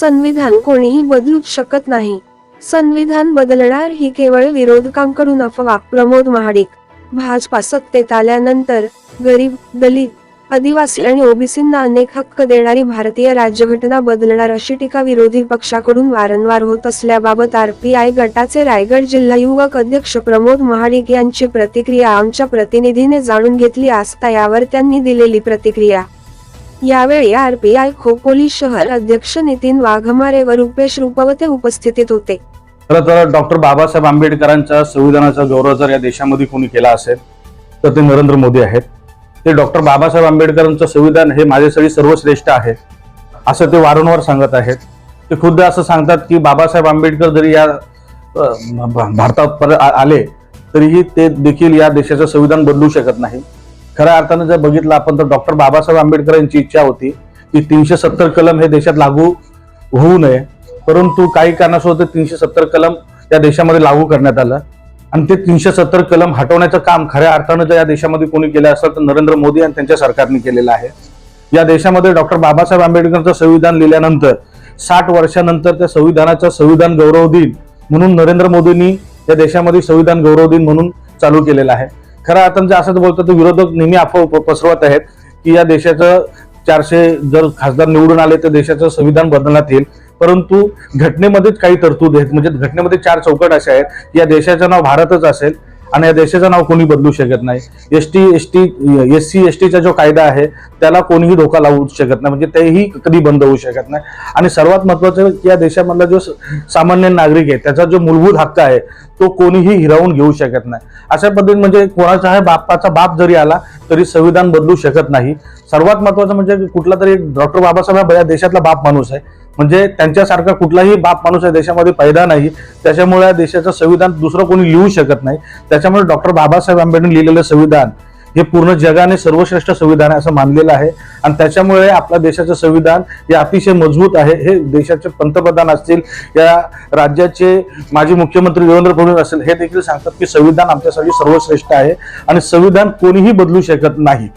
संविधान कोणीही बदलूच शकत नाही. संविधान बदलणार ही केवळ विरोधकांकडून अफवा प्रमोद महाडिक. भाजपा सत्तेत आल्यानंतर गरीब दलित आदिवासी आणि ओबीसींना अनेक हक्क देणारी भारतीय राज्यघटना बदलणार अशी टीका विरोधी पक्षाकडून वारंवार होत असल्याबाबत आरपीआय गटाचे रायगड जिल्हा युवक अध्यक्ष प्रमोद महाडिक यांची प्रतिक्रिया आमच्या प्रतिनिधीने जाणून घेतली असता यावर त्यांनी दिलेली प्रतिक्रिया. यावेळी आरपीआय खोपोली शहर अध्यक्ष नितीन वाघमारे व रुपेश रुपवते उपस्थितीत होते. खरं तर डॉक्टर बाबासाहेब आंबेडकरांच्या संविधानाचा गौरव जर या देशामध्ये कोणी केला असेल तर ते नरेंद्र मोदी आहेत. ते डॉक्टर बाबासाहेब आंबेडकरांचं संविधान हे माझ्यासाठी सर्वश्रेष्ठ आहे असं ते वारंवार सांगत आहेत. ते खुद्द असं सांगतात की बाबासाहेब आंबेडकर जरी या भारतात परत आले तरीही ते देखील या देशाचं संविधान बदलू शकत नाही. खऱ्या अर्थानं जर बघितलं आपण तर डॉक्टर बाबासाहेब आंबेडकर यांची इच्छा होती की तीनशे सत्तर कलम हे देशात लागू होऊ नये परंतु काही कारणासोबत तीनशे सत्तर कलम या देशामध्ये लागू करण्यात आलं. आणि ते तीनशे सत्तर कलम हटवण्याचं काम खऱ्या अर्थानं जर या देशामध्ये कोणी केलं असेल तर नरेंद्र मोदी आणि त्यांच्या सरकारने केलेलं आहे. या देशामध्ये डॉक्टर बाबासाहेब आंबेडकरचं संविधान लिहिल्यानंतर साठ वर्षानंतर त्या संविधानाचा संविधान गौरव दिन म्हणून नरेंद्र मोदींनी या देशामध्ये संविधान गौरव दिन म्हणून चालू केलेला आहे. खरा आता जे असं बोलतात तर विरोधक नेहमी अफवा पसरवत आहेत की या देशाचं चारशे जर खासदार निवडून आले तर देशाचं संविधान बदलण्यात येईल. परंतु घटनेमध्येच काही तरतूद आहेत. म्हणजे घटनेमध्ये चार चौकट अशा आहेत. या देशाचं नाव भारतच असेल. आणि या देशाचं नाव कोणी बदलू शकत नाही. S T S T S C S टीचा जो कायदा आहे त्याला कोणीही धोका लावू शकत नाही. म्हणजे तेही कधी बंद होऊ शकत नाही. आणि सर्वात महत्वाचं या देशामधला जो स- सामान्य नागरिक आहे त्याचा जो मूलभूत हक्क आहे तो कोणीही हिरावून घेऊ शकत नाही. अशा पद्धतीने म्हणजे कोणाचा बापाचा बाप जरी आला तरी संविधान बदलू शकत नाही. सर्वात महत्वाचं म्हणजे कुठला तरी डॉक्टर बाबासाहेब हा या देशातला बाप माणूस आहे. म्हणजे त्यांच्यासारखा कुठलाही बाप माणूस या देशामध्ये पैदा नाही. त्याच्यामुळे या देशाचं संविधान दुसरं कोणी लिहू शकत नाही. त्याच्यामुळे डॉक्टर बाबासाहेब आंबेडकर लिहिलेलं संविधान हे पूर्ण जगाने सर्वश्रेष्ठ संविधान आहे असं मानलेलं आहे. आणि त्याच्यामुळे आपल्या देशाचं संविधान हे अतिशय मजबूत आहे. हे देशाचे पंतप्रधान असतील या राज्याचे माजी मुख्यमंत्री देवेंद्र फडणवीस असेल हे देखील सांगतात की संविधान आमच्यासाठी सर्वश्रेष्ठ आहे. आणि संविधान कोणीही बदलू शकत नाही.